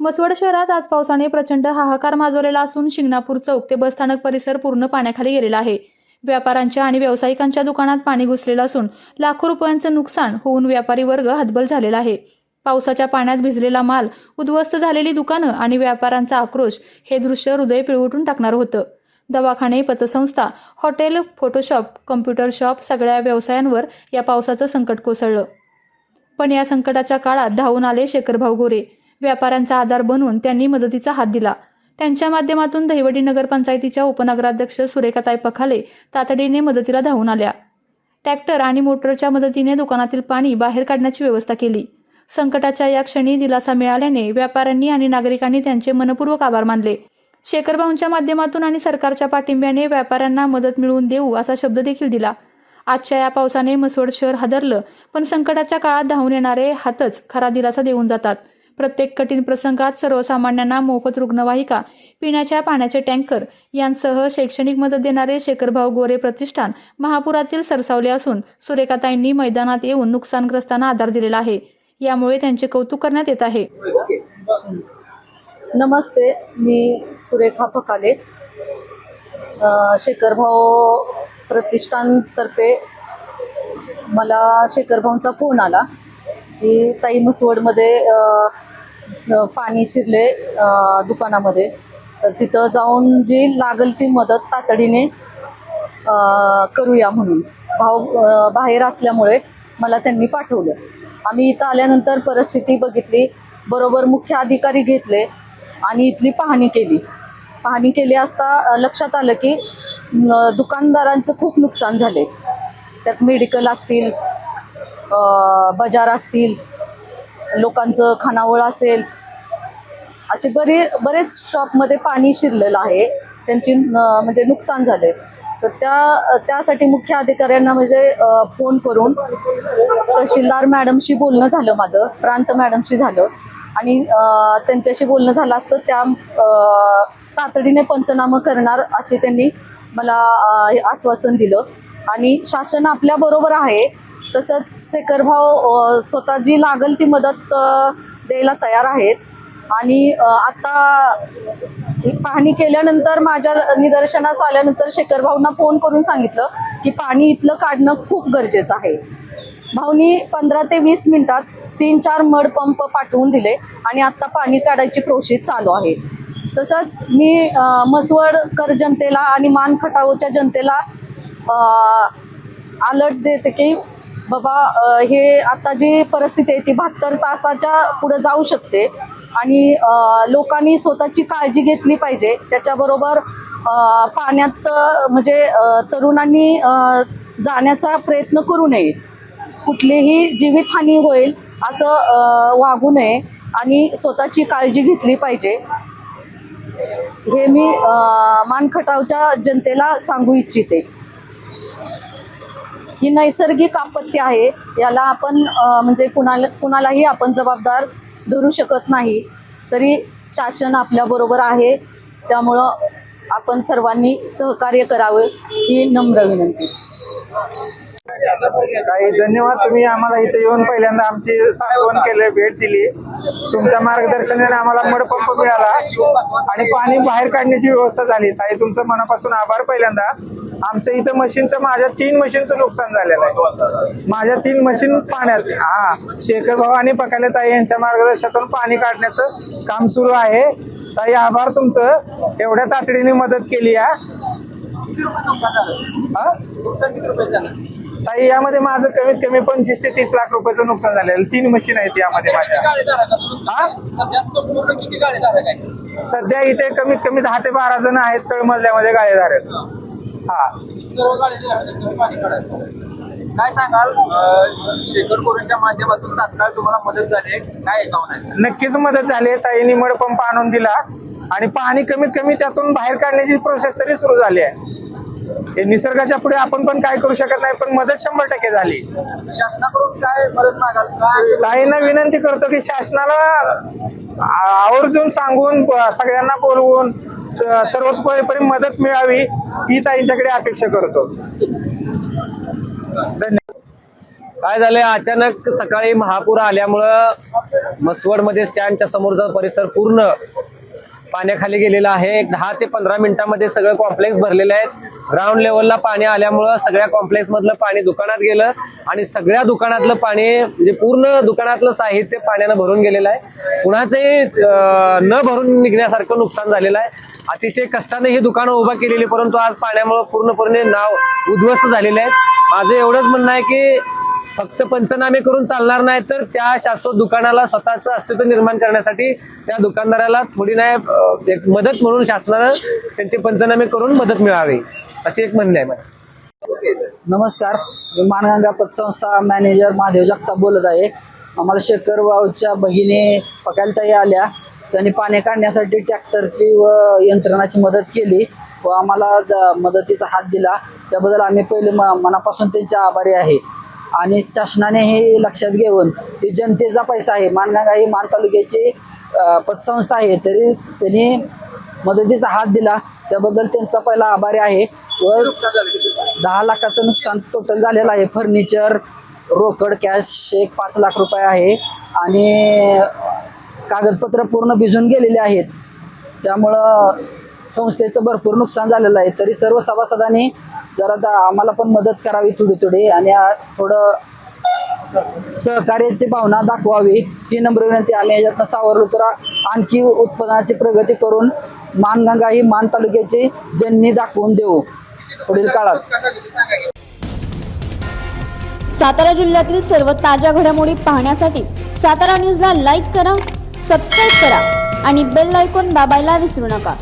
मसवड शहरात आज पावसाने प्रचंड हाहाकार माजवलेला असून शिंगणापूर चौक ते बसस्थानक परिसर पूर्ण पाण्याखाली गेलेला आहे. व्यापाऱ्यांच्या आणि व्यावसायिकांच्या दुकानात पाणी घुसलेलं असून लाखो रुपयांचं नुकसान होऊन व्यापारी वर्ग हतबल झालेला आहे. पावसाच्या पाण्यात भिजलेला माल उद्ध्वस्त झालेली दुकानं आणि व्यापाऱ्यांचा आक्रोश हे दृश्य हृदय पिळवटून टाकणार होतं. दवाखाने पतसंस्था हॉटेल फोटोशॉप कम्प्युटर शॉप सगळ्या व्यवसायांवर या पावसाचं संकट कोसळलं. पण या संकटाच्या काळात धावून आले शेखरभाऊ गोरे. व्यापाऱ्यांचा आधार बनवून त्यांनी मदतीचा हात दिला. त्यांच्या माध्यमातून दहिवडी नगरपंचायतीच्या उपनगराध्यक्ष सुरेखाताई पखाले तातडीने मदतीला धावून आल्या. ट्रॅक्टर आणि मोटरच्या मदतीने दुकानातील पाणी बाहेर काढण्याची व्यवस्था केली. संकटाच्या या क्षणी दिलासा मिळाल्याने व्यापाऱ्यांनी आणि नागरिकांनी त्यांचे मनपूर्वक आभार मानले. शेखरभाऊंच्या माध्यमातून आणि सरकारच्या पाठिंब्याने व्यापाऱ्यांना मदत मिळवून देऊ असा शब्द देखील दिला. आजच्या या पावसाने मसवड शहर हादरलं पण संकटाच्या काळात धावून येणारे हातच खरा दिलासा देऊन जातात. प्रत्येक कठीण प्रसंगात सर्वसामान्यांना मोफत रुग्णवाहिका पिण्याच्या पाण्याचे टँकर यांसह शैक्षणिक मदत देणारे शेखरभाऊ गोरे प्रतिष्ठान महापुरातील सरसावले असून सुरेखाताईंनी मैदानात येऊन नुकसानग्रस्तांना आधार दिलेला आहे. यामुळे त्यांचे कौतुक करण्यात येत आहे. नमस्ते मी सुरेखा फकाले शेखरभाऊ प्रतिष्ठानतर्फे मला शेखरभाऊंचा फोन आला. की ताई मुसवडमध्ये पाणी शिरले दुकानामध्ये. तर तिथं जाऊन जी लागल ती मदत तातडीने करूया म्हणून. भाऊ बाहेर असल्यामुळे मला त्यांनी पाठवलं. आम्ही इथं आल्यानंतर परिस्थिती बघितली. बरोबर मुख्य अधिकारी घेतले आणि इथली पाहणी केली. पाहणी केली असता लक्षात आलं की दुकानदारांचं खूप नुकसान झाले त्यात मेडिकल असतील बाजार असतील लोकांचं खानावळ असेल असे बरे बरेच शॉपमध्ये पाणी शिरलेलं आहे. त्यांची म्हणजे नुकसान झाले तर त्या त्यासाठी मुख्य अधिकाऱ्यांना म्हणजे फोन करून तहसीलदार मॅडमशी बोलणं झालं माझं प्रांत मॅडमशी झालं. आणि त्यांच्याशी बोलणं झालं असतं त्या तातडीने पंचनामा करणार असे त्यांनी मला आश्वासन दिलं. आणि शासन आपल्या बरोबर आहे. तसंच शेखरभाव स्वतः जी लागल ती मदत द्यायला तयार आहेत. आणि आता पाहणी केल्यानंतर माझ्या निदर्शनास आल्यानंतर शेखर भाऊंना फोन करून सांगितलं की पाणी इथलं काढणं खूप गरजेचं आहे. भाऊनी पंधरा ते वीस मिनिटात तीन चार मड पंप पाठवून दिले आणि आता पाणी काढायची प्रोसेस चालू आहे. तसंच मी मसवडकर जनतेला आणि मान खटावच्या जनतेला अलर्ट देते की बाबा हे आता जी परिस्थिती आहे ती बहात्तर तासाच्या पुढे जाऊ शकते. आणि लोकांनी स्वतःची काळजी घेतली पाहिजे. त्याच्याबरोबर पाण्यात म्हणजे तरुणांनी जाण्याचा प्रयत्न करू नये. कुठलीही जीवितहानी होईल असं वागू नये आणि स्वतःची काळजी घेतली पाहिजे. हे मी मानखटावच्या जनतेला सांगू इच्छिते. ही नैसर्गिक आपत्ती आहे. याला आपण म्हणजे कुणाला कुणालाही आपण जबाबदार धरू शकत नाही. तरी शासन आपल्याबरोबर आहे. त्यामुळं आपण सर्वांनी सहकार्य करावं ही नम्र विनंती. काही धन्यवाद. तुम्ही आम्हाला इथे येऊन पहिल्यांदा आमची सांगवण केले भेट दिली. तुमच्या मार्गदर्शनाने आम्हाला मडपंप मिळाला आणि पाणी बाहेर काढण्याची व्यवस्था झाली. ताई तुमचं मनापासून आभार पहिल्यांदा. आमच्या इथं मशीनचं माझ्या तीन मशीनचं नुकसान झालेलं आहे. माझ्या तीन मशीन पाण्यात हा शेखर भाऊ आणि पकाले ताई यांच्या मार्गदर्शनातून पाणी काढण्याचं काम सुरू आहे. ताई आभार तुमचं. एवढ्या तातडीने मदत केली या ताई यामध्ये माझं कमीत कमी पंचवीस ते तीस लाख रुपयाचं नुकसान झालेलं. तीन मशीन आहेत यामध्ये माझ्या. हा? सध्या सध्या इथे कमीत कमी दहा ते बारा जण आहेत तळमजल्यामध्ये गाळेधारक. हा. सर्व गाळेधारक पाणी काढायचं काय सांगाल? शेखर कोरेंच्या माध्यमातून तात्काळ तुम्हाला मदत झाली आहे? काय एकावन्न आहे नक्कीच मदत झाली ताईंनी मडपंप आणून दिला आणि पाणी कमीत कमी त्यातून बाहेर काढण्याची प्रोसेस तरी सुरू झाली आहे. हे निसर्गाच्या पुढे आपण पण काय करू शकत नाही पण मदत शंभर टक्के झाली. शासनाकडून काय मदत मागाल? ताईंना विनंती करतो की शासनाला आवर्जून सांगून सगळ्यांना बोलवून सर्वतोपरी मदत मिळावी ही ताईंच्याकडे अपेक्षा करतो. धन्यवाद. काय झालंय? अचानक सकाळी महापूर आल्यामुळं मसवडमध्ये स्टँडच्या समोरचा परिसर पूर्ण पाण्याखाली गेलेलं आहे. एक दहा ते पंधरा मिनिटांमध्ये सगळं कॉम्प्लेक्स भरलेलं आहे. ग्राउंड लेवलला पाणी आल्यामुळं सगळ्या कॉम्प्लेक्स मधलं पाणी दुकानात गेलं आणि सगळ्या दुकानातलं पाणी म्हणजे पूर्ण दुकानातलं साहित्य पाण्यानं भरून गेलेलं आहे. कुणाचंही न भरून निघण्यासारखं नुकसान झालेलं आहे. अतिशय कष्टाने ही दुकानं उभा केलेली परंतु आज पाण्यामुळे पूर्णपणे नाव उद्ध्वस्त झालेले आहेत माझं एवढंच म्हणणं आहे की फक्त पंचनामे करून चालणार नाही तर त्या शाश्वत दुकानाला स्वतःचं अस्तित्व निर्माण करण्यासाठी त्या दुकानदाराला थोडी नाही एक मदत म्हणून शासनानं त्यांचे पंचनामे करून मदत मिळावी अशी एक म्हणणे आहे माझी. नमस्कार मी मानगंगा पतसंस्था मॅनेजर महादेव जगताप बोलत आहे. आम्हाला शेखर वावच्या बहिणी पकायलताई आल्या. त्यांनी पाणी काढण्यासाठी ट्रॅक्टरची व यंत्रणाची मदत केली व आम्हाला मदतीचा हात दिला. त्याबद्दल आम्ही पहिले म मनापासून त्यांचे आभारी आहे. आणि शासनाने हे लक्षात घेऊन ही जनतेचा पैसा आहे मानगंगा ही मान तालुक्याची पतसंस्था आहे तरी त्यांनी मदतीचा हात दिला. त्याबद्दल त्यांचा पहिला आभारी आहे. व दहा लाखाचं नुकसान टोटल झालेलं आहे. फर्निचर रोकड कॅश एक पाच लाख रुपये आहे. आणि कागदपत्र पूर्ण भिजून गेलेले आहेत. त्यामुळं संस्थेचं भरपूर नुकसान झालेलं आहे. तरी सर्व सभासदांनी जरा दा- आम्हाला पण मदत करावी थोडी थोडी आणि थोडं सहकार्याची भावना दाखवावी. ही नम्र विनंती आम्ही याच्यातनं सावरलो. तर आणखी उत्पन्नाची प्रगती करून मानगंगा ही मान तालुक्याची जननी दाखवून देऊ. पुढील काळात. सातारा जिल्ह्यातील सर्व ताज्या घडामोडी पाहण्यासाठी सातारा न्यूजला लाईक करा सबस्क्राईब करा आणि बेल आयकॉन दाबायला विसरू नका.